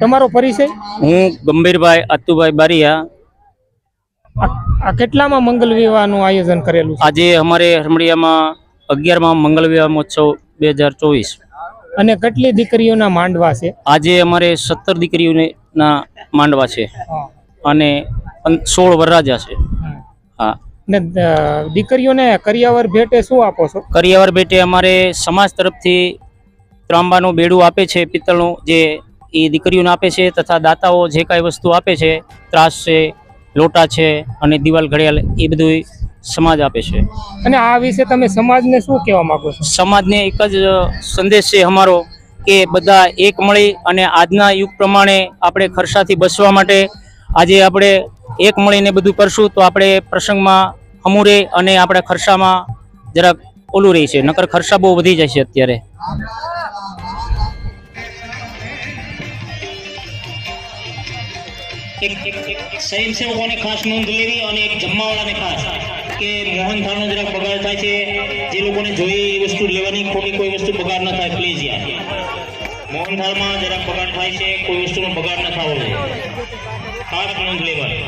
તમારો પરિચય? હું ગંભીરભાઈ અતુભાઈ બારિયા. આ કેટલામાં મંગલ વિવાહનું આયોજન કરેલું આજે અમારે હરમડિયામાં અગિયારમાં મંગલ વિવાહ મહોત્સવ બે હજાર ચોવીસ. અને કેટલી દીકરીઓના માંડવા છે? આજે અમારે સત્તર દીકરીઓના માંડવા છે. અને સોળ વરરાજા છે. હા. ને દીકરીઓને કરિયાવર ભેટે શું આપો છો? કરિયાવર ભેટે અમારે સમાજ તરફથી ત્રાંબાનું બેડું આપે છે પિત્તળનું જે એ દીકરીઓને આપે છે તથા દાતાઓ જે કાંઈ વસ્તુ આપે છે ત્રાસ છે લોટા છે અને દિવાલ ઘડિયાળ એ બધું સમાજ આપે છે. અને આ વિશે તમે સમાજને શું કહેવા માંગો છો? સમાજને એક જ સંદેશ છે અમારો કે બધા એક મળી અને આજના યુગ પ્રમાણે આપણે ખર્ચાથી બચવા માટે આજે આપણે એક મળીને બધું કરશું તો આપણે પ્રસંગમાં હમુરે અને આપણા ખર્ચામાં જરાક ઓલું રહી છે નકર ખર્ચા બહુ વધી જાય છે અત્યારે. એક સ્વયંસેવકોને ખાસ નોંધ લેવી અને એક જમવાવાળાને ખાસ કે મોહન થાળનો જરાક બગાડ થાય છે, જે લોકોને જોઈએ એ વસ્તુ લેવાની, ખોટી કોઈ વસ્તુ બગાડ ન થાય પ્લીઝ યાર. મોહન થાળમાં જરાક બગાડ થાય છે, કોઈ વસ્તુનો બગાડ ન થવો જોઈએ. ખાસ નોંધ લેવાની.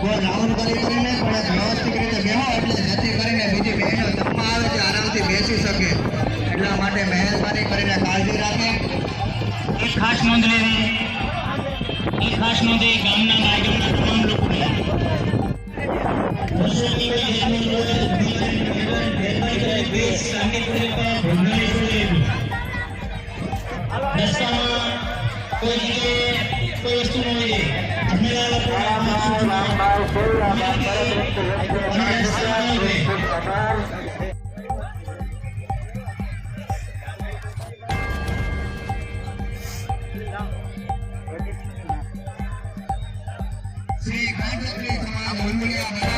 કોઈ રાઉન્ડ કરી કરીને પણ એટલે જેથી કરીને જમવા આવે છે, આરામથી બેસી શકે. એટલા માટે મહેરબાની કરીને કાળજી રાખે એક ખાસ નોંધ લેવી એક ખાસ નોંધ એ ગામના આગળના તમામ લોકોને વર્ષોની રસ્તામાં કોઈ જગ્યાએ કોઈ વસ્તુ ન હોય જમેલા લોકો ઉમરિયા